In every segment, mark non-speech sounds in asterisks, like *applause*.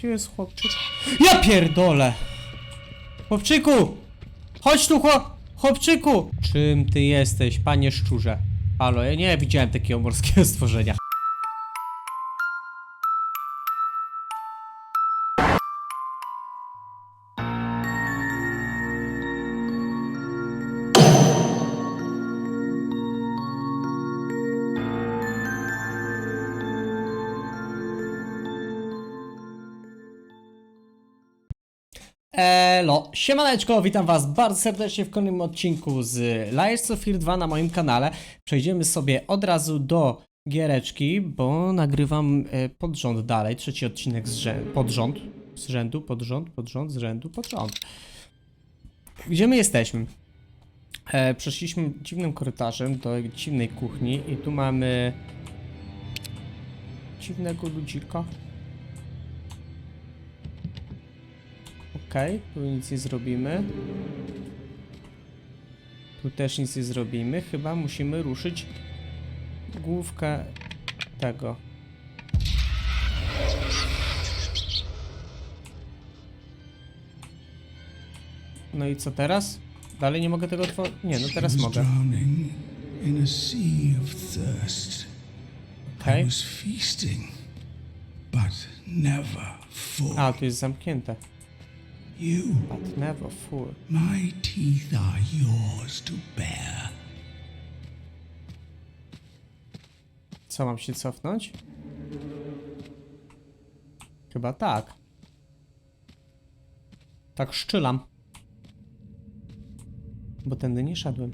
Gdzie jest chłopczyk? Ja pierdolę! Chłopczyku! Chodź tu, chłop... Chłopczyku! Czym ty jesteś, panie szczurze? Halo, ja nie widziałem takiego morskiego *laughs* stworzenia. Siemaneczko, witam was bardzo serdecznie w kolejnym odcinku z Liars of Fear 2 na moim kanale. Przejdziemy sobie od razu do giereczki, bo nagrywam e, pod rząd dalej, trzeci odcinek z rzę- pod rząd, z rzędu, pod rząd, pod rząd, z rzędu, pod rząd. Gdzie my jesteśmy? E, przeszliśmy dziwnym korytarzem do dziwnej kuchni i tu mamy dziwnego ludzika. Okej, tu nic nie zrobimy. Tu też nic nie zrobimy. Chyba musimy ruszyć główkę tego. No i co teraz? Dalej nie mogę tego otworzyć? Nie, no teraz mogę. full. A, tu jest zamknięte. You, But never full. my teeth are yours to bear. Co, mam się cofnąć? Chyba tak. Tak szczylam. Bo tędy nie szedłem.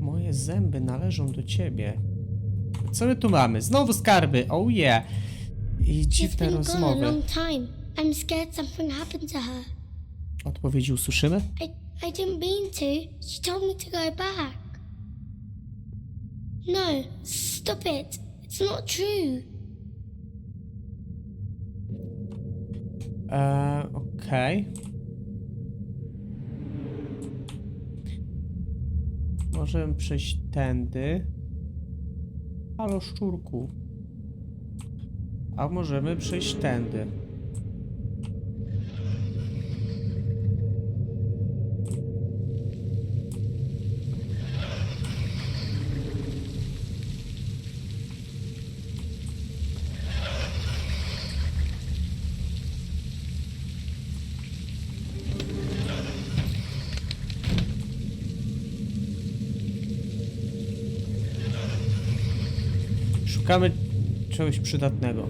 Moje zęby należą do ciebie. Co my tu mamy? Znowu skarby, oh yeah. I dziwne rozmowy. I'm scared something happened to her. Odpowiedzi usłyszymy? I, I didn't mean to. She told me to go back. No, stop it. It's not true. Eee, okej. Możemy przejść tędy. Halo szczurku. A możemy przejść tędy. Szukamy czegoś przydatnego.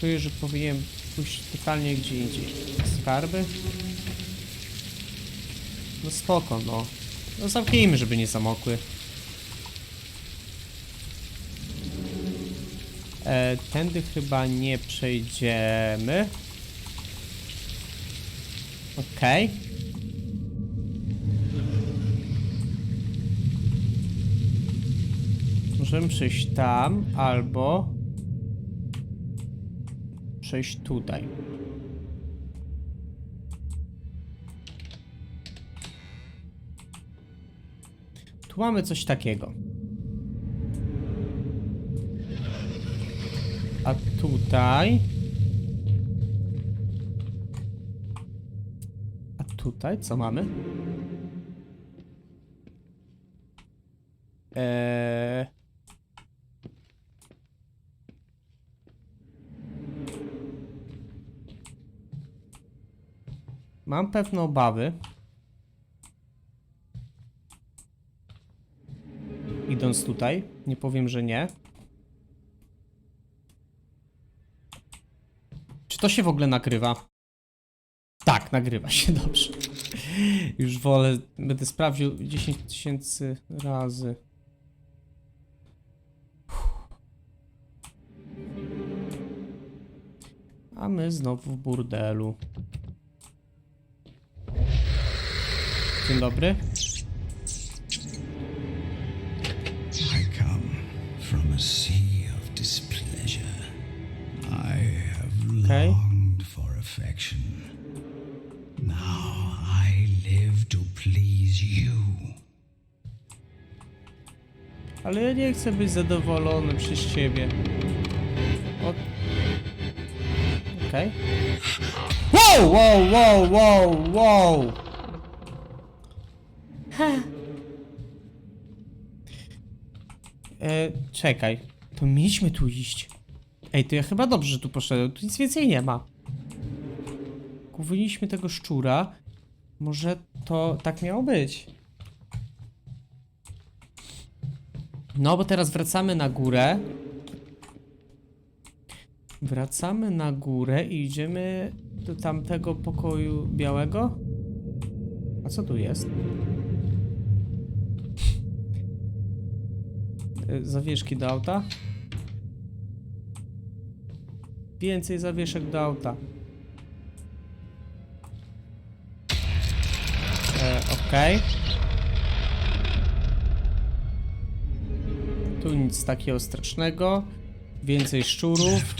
Czuję, że powinienem pójść totalnie gdzie indziej. Skarby? No spoko, no. No zamknijmy, żeby nie zamokły. E, tędy chyba nie przejdziemy. Okej. Możemy przejść tam, albo przejść tutaj. Tu mamy coś takiego. A tutaj... A tutaj co mamy? Eee... Mam pewne obawy. Idąc tutaj, nie powiem, że nie. Czy to się w ogóle nagrywa? Tak, nagrywa się, *laughs* dobrze. Już wolę, będę sprawdził 10 tysięcy razy. A my znowu w burdelu. Dzień dobry. I come from a sea of displeasure. I have Okay. longed for affection. Now I live to please you. Ale ja nie chcę być zadowolony przez ciebie. O... Okej. Wow, wow, wow, wow, wow! E, czekaj, to mieliśmy tu iść. Ej, to ja chyba dobrze że tu poszedłem, tu nic więcej nie ma. Powinniśmy tego szczura. Może to tak miało być. No, bo teraz wracamy na górę. Wracamy na górę i idziemy do tamtego pokoju białego. A co tu jest? Zawieszki do auta. Więcej zawieszek do auta. E, Okej. Tu nic takiego strasznego. Więcej szczurów.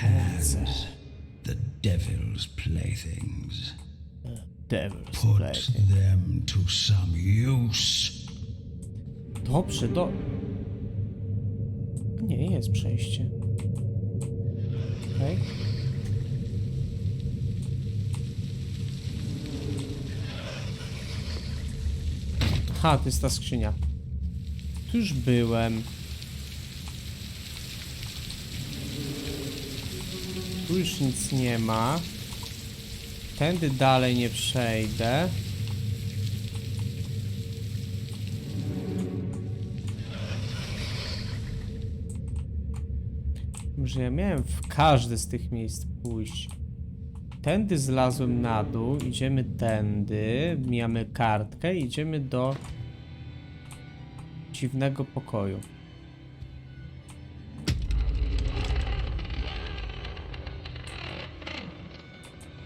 Hands, the devil's playthings. Devil's Put them to some use. Dobrze, do... Nie, jest przejście. Okej. Aha, to jest ta skrzynia. Tu już byłem. Tu już nic nie ma. Tędy dalej nie przejdę. Może ja miałem w każde z tych miejsc pójść. Tędy zlazłem na dół, idziemy tędy, mijamy kartkę, idziemy do dziwnego pokoju.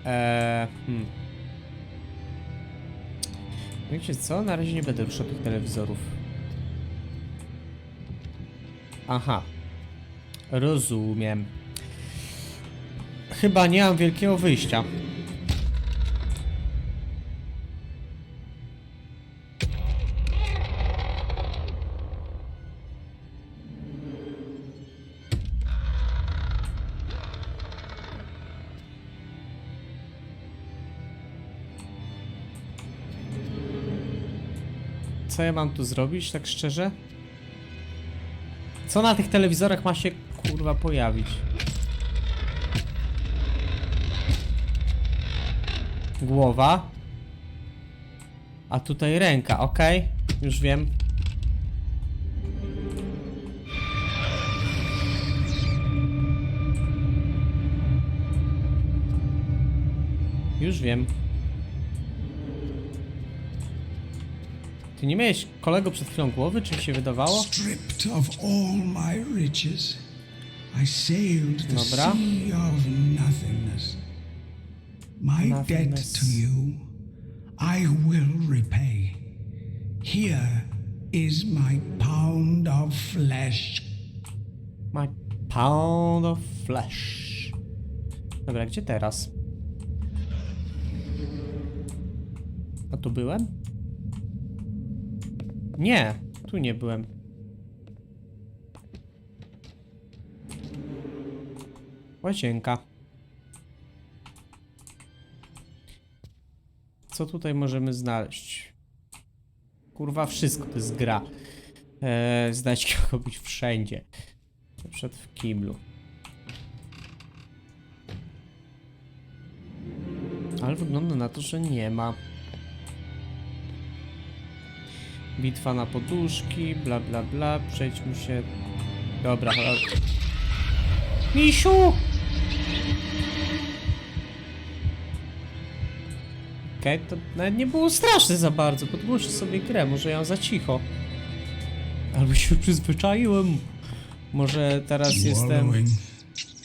Eee, hmm. Wiecie co? Na razie nie będę ruszał tych telewizorów. Aha. Rozumiem. Chyba nie mam wielkiego wyjścia. Co ja mam tu zrobić, tak szczerze? Co na tych telewizorach ma się kurwa pojawić? Głowa. A tutaj ręka, okej. Już wiem. Już wiem. Ty nie miałeś kolego przed chwilą głowy, czy mi się wydawało? Stripped of all my riches, I sailed the Dobra. sea of nothingness. My debt to you, I will repay. Here is my pound of flesh. My pound of flesh. Dobra, gdzie teraz? A tu byłem? Nie, tu nie byłem. Łazienka. Co tutaj możemy znaleźć? Kurwa, wszystko to jest gra. Eee, znajdźki mogą być wszędzie. Na przykład w kiblu. Ale wygląda na to, że nie ma. Bitwa na poduszki, bla bla bla. Przejdźmy się. Dobra, chodź. Misiu! Okej, to nawet nie było straszne za bardzo. Podgłoszę sobie grę, może ja za cicho. Albo się przyzwyczaiłem. Może teraz jestem...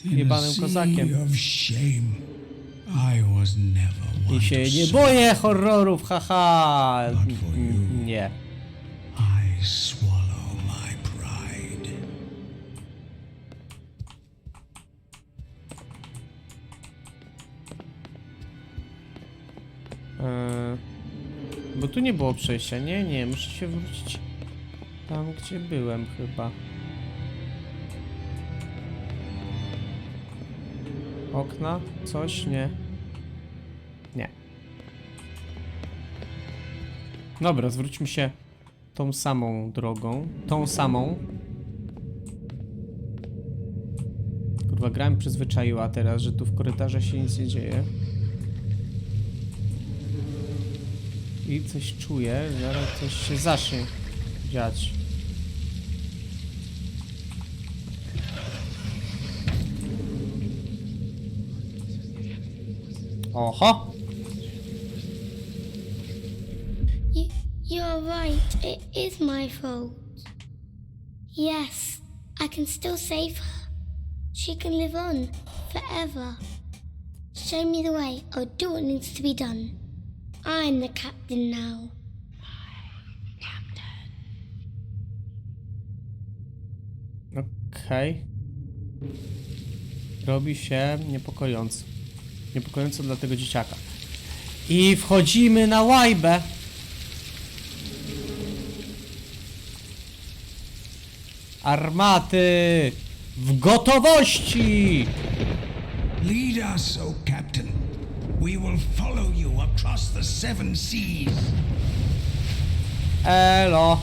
Jebanym kozakiem. I się nie boję horrorów, haha! Nie. Swallow my pride. Eee, Bo tu nie było przejścia. Nie, nie, muszę się wrócić tam, gdzie byłem chyba. Okna? Coś? Nie. Nie. Dobra, zwróćmy się tą samą drogą. Tą samą. Kurwa, gra mi przyzwyczaiła teraz, że tu w korytarze się nic nie dzieje. I coś czuję, zaraz coś się zacznie dziać. Oho! You're right. It is my fault. Yes, I can still save her. She can live on forever. Show me the way. I'll do what needs to be done. I'm the captain now. Okej. Robi się niepokojąco. Niepokojąco dla tego dzieciaka. I wchodzimy na łajbę. Armaty! W gotowości! Lead us, O Captain. We will follow you across the seven seas. Elo.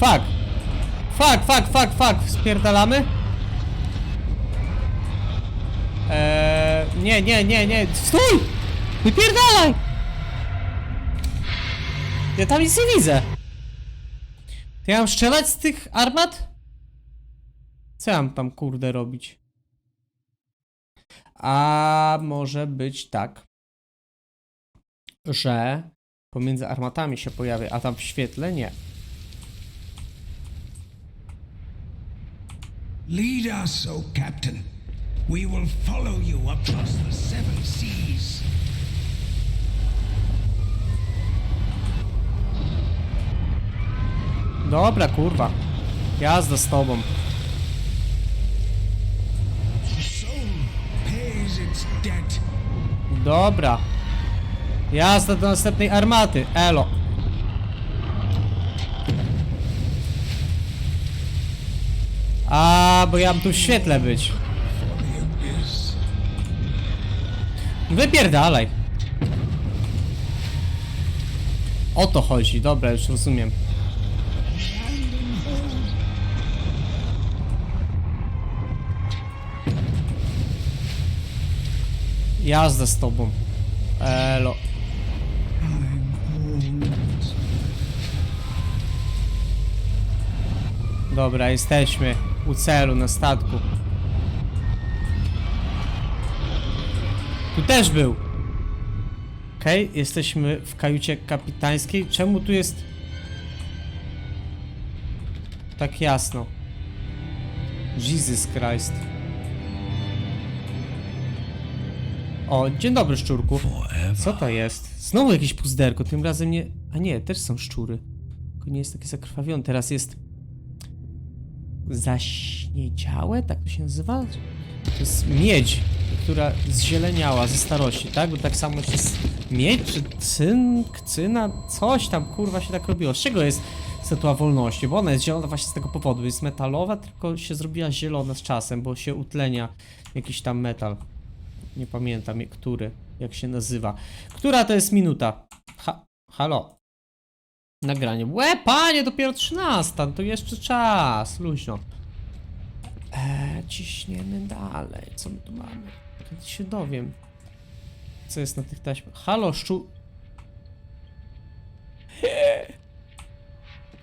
Fuck. Fuck, fuck, fuck, fuck. Spierdalamy? Eee, nie, nie, nie, nie. Stój! Wypierdalaj! Ja tam nic nie widzę. To ja mam strzelać z tych armat? Co ja mam tam kurde robić? A może być tak, że pomiędzy armatami się pojawia, a tam w świetle nie. Lead us, O Captain. We will follow you across the seven seas. Dobra, kurwa. Jazda z tobą. Soul pays its debt. Dobra. Jazda do następnej armaty. Elo. A, bo ja mam tu w świetle być. Wypierdalaj. O to chodzi, dobra, już rozumiem. Jazda z tobą. Elo. Dobra, jesteśmy u celu na statku. Tu też był. Okej, jesteśmy w kajucie kapitańskiej. Czemu tu jest tak jasno? Jesus Christ. O, dzień dobry, szczurku. Co to jest? Znowu jakieś puzderko, tym razem nie... A nie, też są szczury. Tylko nie jest takie zakrwawione. Teraz jest... Zaśniedziałe? Tak to się nazywa? To jest miedź, która zzieleniała ze starości, tak? Bo tak samo jest miedź, czy cynk, cyna, coś tam kurwa się tak robiło. Z czego jest statua wolności? Bo ona jest zielona właśnie z tego powodu. Jest metalowa, tylko się zrobiła zielona z czasem, bo się utlenia jakiś tam metal. Nie pamiętam, który, jak się nazywa. Która to jest minuta? Ha, halo. Nagranie. Łe, panie, dopiero 13, to jeszcze czas, luźno. Eee, ciśniemy dalej. Co my tu mamy? Kiedy się dowiem. Co jest na tych taśmach? Halo, szczu...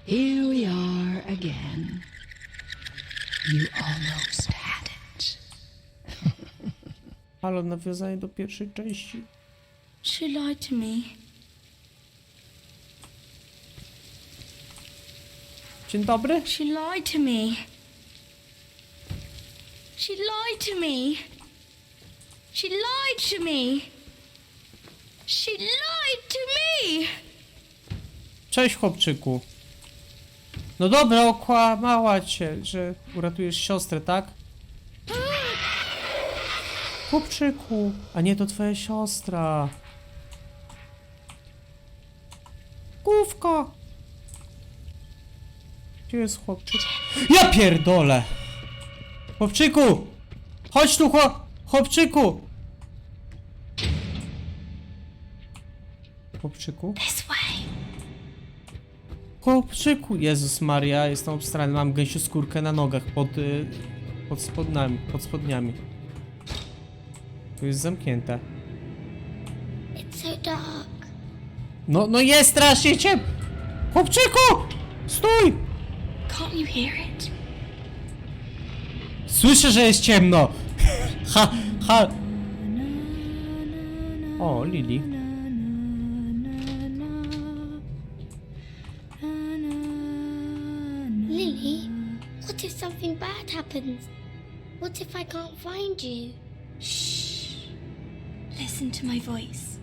Here we are again. You almost had it. Halo, nawiązanie do pierwszej części. She lied to me. Dzień dobry. She lied to me. She lied to me. She lied to me. She lied to me! Cześć, chłopczyku. No dobra, okłamała cię, że uratujesz siostrę, tak? Chłopczyku, a nie to twoja siostra. Główka. Gdzie jest chłopczyk? Ja pierdolę! Chłopczyku! Chodź tu, chłop... Chłopczyku! Chłopczyku? This way. Chłopczyku, Jezus Maria, jestem obstrany, mam gęsiu skórkę na nogach pod, y, pod spodniami, pod spodniami. Tu jest zamknięte. It's so dark. No, no jest strasznie ciem... Chłopczyku! Stój! Can't you hear it? Słyszę, że jest ciemno! Ha, ha! O, Lili. Lily, what if something bad happens? What if I can't find you? Shh. Listen to my voice.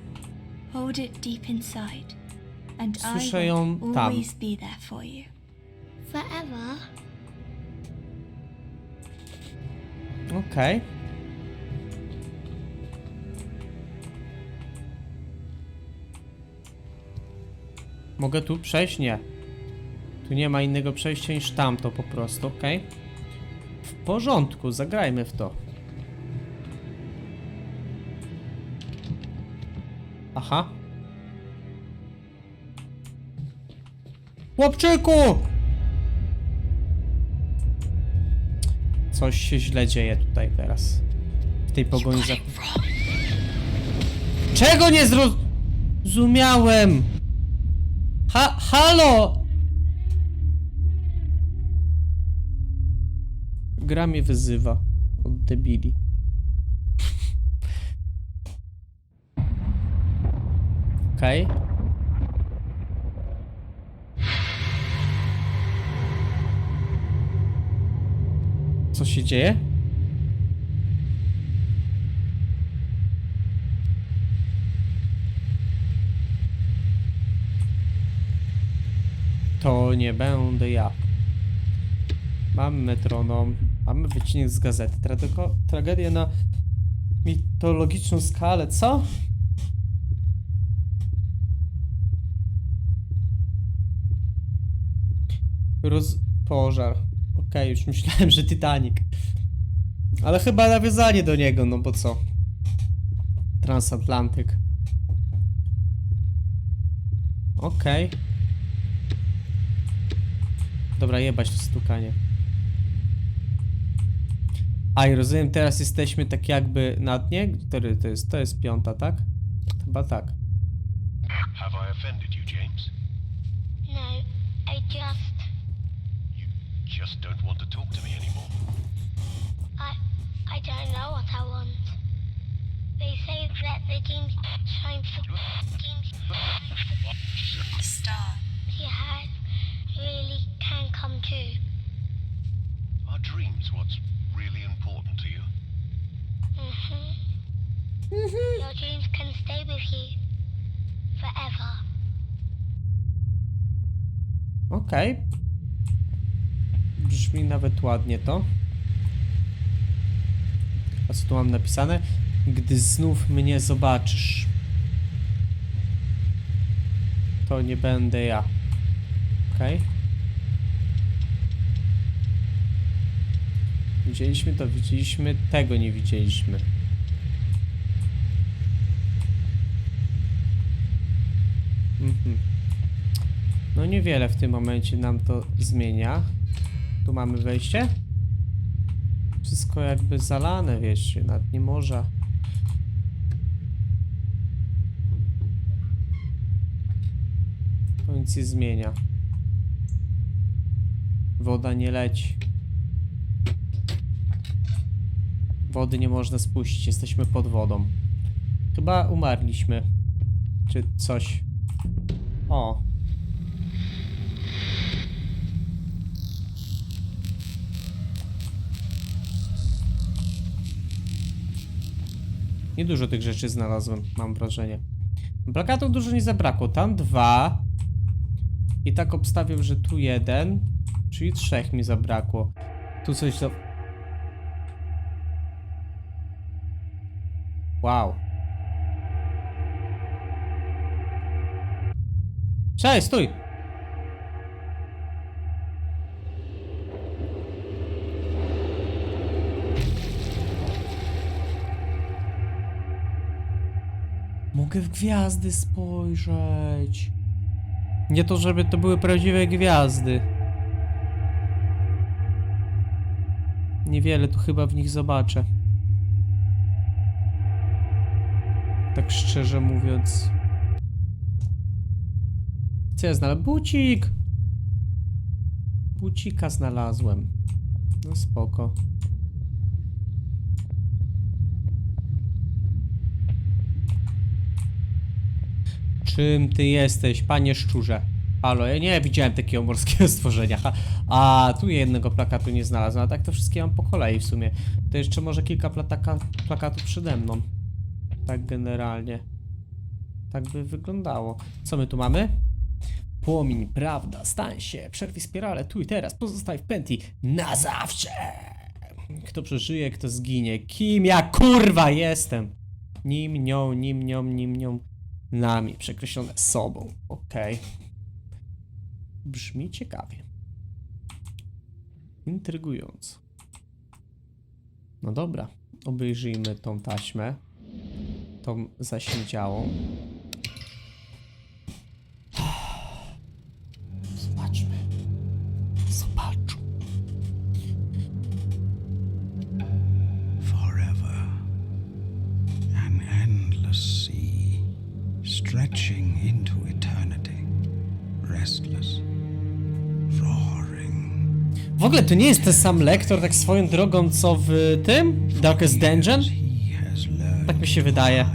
Hold it deep inside. And I Słyszę ją will tam. always be there for you. Forever? Okej. Mogę tu przejść? Nie. Tu nie ma innego przejścia niż tamto po prostu, okej? W porządku, zagrajmy w to. Aha. Chłopczyku! Coś się źle dzieje tutaj teraz. W tej pogoni za... Czego nie zrozumiałem? Ha, halo! Gra mnie wyzywa od debili. Okej. Co się dzieje? To nie będę ja. Mamy metronom, mamy wycinek z gazety. Tradyko, tragedia na mitologiczną skalę, co? Roz... Pożar. Okej, już myślałem, że Titanic. Ale chyba nawiązanie do niego, no bo co? Transatlantyk. Okej. Dobra, jebać to stukanie. A i rozumiem, teraz jesteśmy tak jakby na dnie? Który to jest? To jest piąta, tak? Chyba tak. Have I offended you, James? No, I just. You just don't want to talk to me anymore. I. I don't know what I want. They say that the dreams shine for. Dreams shine for. Star. He had really can come true. Are dreams what's really important to you? Mm-hmm. Your dreams can stay with you forever. Okej. Brzmi nawet ładnie to. A co tu mam napisane? Gdy znów mnie zobaczysz. To nie będę ja. Okej. Widzieliśmy to, widzieliśmy, tego nie widzieliśmy. Mhm. No niewiele w tym momencie nam to zmienia. Tu mamy wejście. Wszystko jakby zalane, wiesz, na dnie morza. To nic nie zmienia. Woda nie leci. Wody nie można spuścić, jesteśmy pod wodą. Chyba umarliśmy. Czy coś. O, Niedużo tych rzeczy znalazłem, mam wrażenie. Plakatów dużo nie zabrakło. Tam dwa. I tak obstawiam, że tu jeden. Czyli trzech mi zabrakło. Tu coś za... Wow. Cześć, stój! Mogę w gwiazdy spojrzeć. Nie to, żeby to były prawdziwe gwiazdy. Niewiele tu chyba w nich zobaczę. Tak szczerze mówiąc. Co ja znalazłem? Bucik! Bucika znalazłem. No spoko. Czym ty jesteś, panie szczurze? Halo, ja nie widziałem takiego morskiego *laughs* stworzenia. A, tu jednego plakatu nie znalazłem, a tak to wszystkie mam po kolei w sumie. To jeszcze może kilka plataka, plakatów przede mną. Tak generalnie. Tak by wyglądało. Co my tu mamy? Płomień, prawda, stań się, przerwij spirale tu i teraz, pozostaj w pętli na zawsze. Kto przeżyje, kto zginie. Kim ja kurwa jestem? Nim, nią, nim, nią, nim, nią. Nami, przekreślone sobą. Okej. Brzmi ciekawie. Intrygująco. No dobra, obejrzyjmy tą taśmę. Tą zaśniedziałą. Ogóle to nie jest ten sam lektor tak swoją drogą co w tym? Darkest Dungeon? Tak mi się wydaje.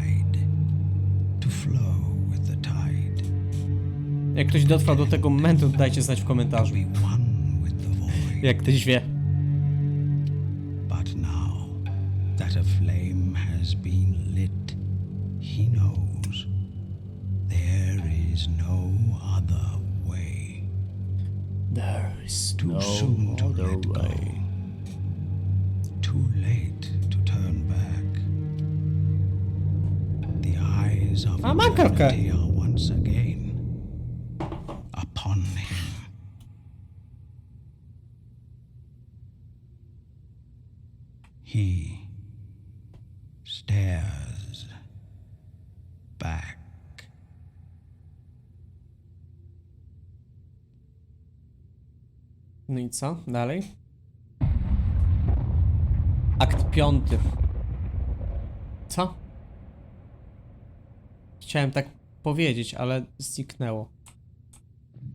Jak ktoś dotrwał do tego momentu, dajcie znać w komentarzu. Jak ktoś wie. He knows there is no other. There is Too soon to let go. Too late to turn back. The eyes of A, mam i co? Dalej? Akt piąty. Co? Chciałem tak powiedzieć, ale zniknęło.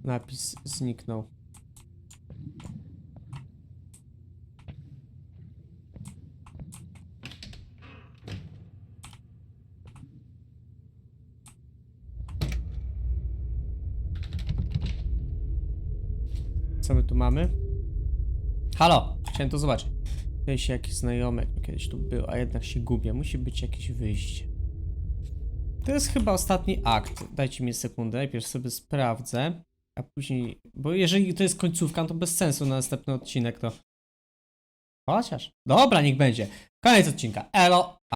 Napis zniknął. Co my tu mamy? Halo! Chciałem to zobaczyć. Kiedyś jakiś znajomy kiedyś tu był, a jednak się gubię. Musi być jakieś wyjście. To jest chyba ostatni akt. Dajcie mi sekundę, najpierw sobie sprawdzę, a później... Bo jeżeli to jest końcówka, to bez sensu na następny odcinek to... Chociaż... Dobra, niech będzie. Koniec odcinka. Elo!